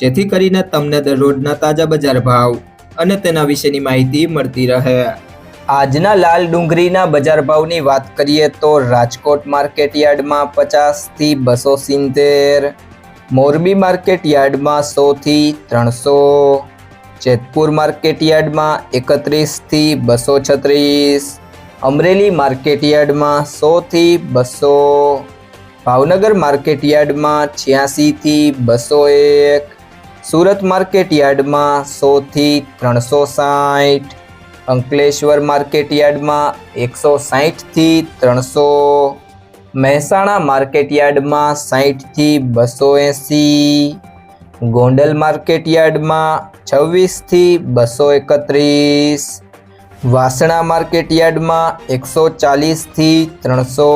જેથી કરીને તમને દરરોજના તાજા બજાર ભાવ અને તેના વિશેની માહિતી મળતી રહે. આજના લાલ ડુંગળીના બજાર ભાવની વાત કરીએ તો રાજકોટ માર્કેટ યાર્ડમાં પચાસથી બસો સિત્તેર, મોરબી માર્કેટ યાર્ડમાં સોથી ત્રણસો, જેતપુર માર્કેટ યાર્ડમાં એકત્રીસથી બસો છત્રીસ, અમરેલી માર્કેટ યાર્ડમાં સોથી બસો, ભાવનગર માર્કેટ યાર્ડમાં છ્યાસીથી બસો એક સુરત માર્કેટ યાર્ડમાં સોથી ત્રણસો સાઠ, અંકલેશ્વર માર્કેટ યાર્ડમાં એકસો સાઠથી ત્રણસો, મહેસાણા માર્કેટ યાર્ડમાં સાઠથી બસો એંસી, ગોંડલ માર્કેટ યાર્ડમાં છવ્વીસથી બસો એકત્રીસ, વાસણા માર્કેટ યાર્ડમાં એકસો ચાલીસથી ત્રણસો,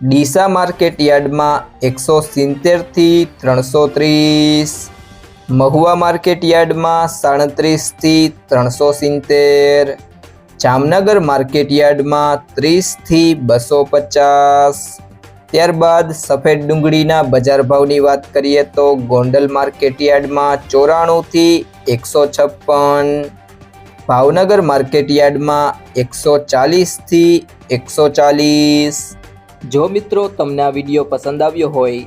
ડીસા માર્કેટ યાર્ડમાં એકસો સિત્તેરથી ત્રણસો ત્રીસ મહુવા માર્કેટ યાર્ડમાં સાડત્રીસથી ત્રણસો સિત્તેર, જામનગર માર્કેટ યાર્ડમાં ત્રીસથી બસો પચાસ, ત્યારબાદ સફેદ ડુંગળીના બજાર ભાવની વાત કરીએ તો ગોંડલ માર્કેટ યાર્ડમાં ચોરાણુંથી એકસો છપ્પન, ભાવનગર માર્કેટ યાર્ડમાં એકસો ચાલીસથી એકસો ચાલીસ. જો મિત્રો તમને આ વીડિયો પસંદ આવ્યો હોય